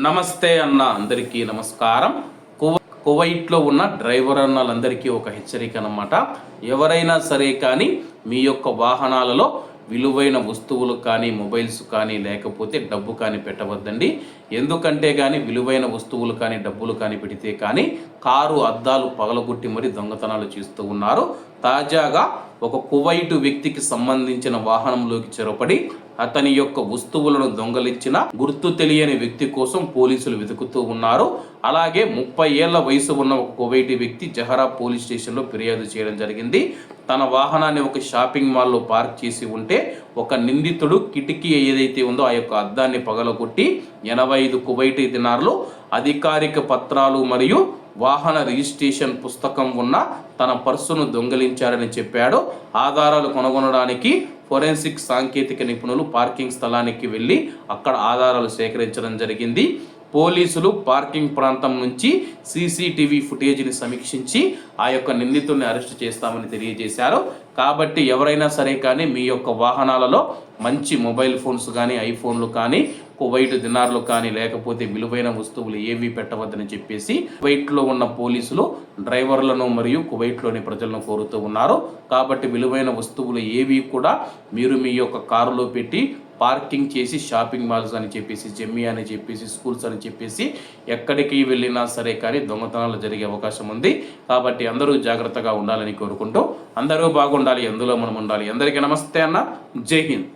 నమస్తే అన్న అందరికీ నమస్కారం. కువ- కువైట్లో ఉన్న డ్రైవర్ అన్నలందరికీ ఒక హెచ్చరిక అన్నమాట. ఎవరైనా సరే కానీ మీ యొక్క వాహనాలలో విలువైన వస్తువులు కానీ మొబైల్స్ కానీ లేకపోతే డబ్బు కానీ పెట్టవద్దండి. ఎందుకంటే కానీ విలువైన వస్తువులు కానీ డబ్బులు కానీ పెడితే కానీ కారు అద్దాలు పగలగొట్టి మరి దొంగతనాలు చేస్తూ ఉన్నారు. తాజాగా ఒక కువైటు వ్యక్తికి సంబంధించిన వాహనంలోకి చొరపడి అతని యొక్క వస్తువులను దొంగలించిన గుర్తు తెలియని వ్యక్తి కోసం పోలీసులు వెతుకుతూ ఉన్నారు. అలాగే ముప్పై ఏళ్ళ వయసు ఉన్న ఒక కువైటి వ్యక్తి జహరా పోలీస్ స్టేషన్లో ఫిర్యాదు చేయడం జరిగింది. తన వాహనాన్ని ఒక షాపింగ్ మాల్లో పార్క్ చేసి ఉంటే ఒక నిందితుడు కిటికీ ఏదైతే ఉందో ఆ యొక్క అద్దాన్ని పగలగొట్టి ఎనభై ఐదు కువైటి దినార్లు అధికారిక పత్రాలు మరియు వాహన రిజిస్ట్రేషన్ పుస్తకం ఉన్న తన పర్సును దొంగిలించారని చెప్పాడు. ఆధారాలు కనుగొనడానికి ఫోరెన్సిక్ సాంకేతిక నిపుణులు పార్కింగ్ స్థలానికి వెళ్ళి అక్కడ ఆధారాలు సేకరించడం జరిగింది. పోలీసులు పార్కింగ్ ప్రాంతం నుంచి సీసీటీవీ ఫుటేజ్ని సమీక్షించి ఆ యొక్క నిందితుడిని అరెస్ట్ చేస్తామని తెలియజేశారు. కాబట్టి ఎవరైనా సరే కానీ మీ యొక్క వాహనాలలో మంచి మొబైల్ ఫోన్స్ కానీ ఐఫోన్లు కానీ కువైట్ దినార్లు కానీ లేకపోతే విలువైన వస్తువులు ఏవి పెట్టవద్దని చెప్పేసి కువైట్లో ఉన్న పోలీసులు డ్రైవర్లను మరియు కువైట్లోని ప్రజలను కోరుతూ ఉన్నారు. కాబట్టి విలువైన వస్తువులు ఏవి కూడా మీరు మీ యొక్క కారులో పెట్టి పార్కింగ్ చేసి షాపింగ్ మాల్స్ అని చెప్పేసి జమ్మి అని చెప్పేసి స్కూల్స్ అని చెప్పేసి ఎక్కడికి వెళ్ళినా సరే కానీ దొంగతనాలు జరిగే అవకాశం ఉంది. కాబట్టి అందరూ జాగ్రత్తగా ఉండాలని కోరుకుంటూ అందరూ బాగుండాలి ఎందులో మనం ఉండాలి. అందరికీ నమస్తే అన్న. జై హింద్.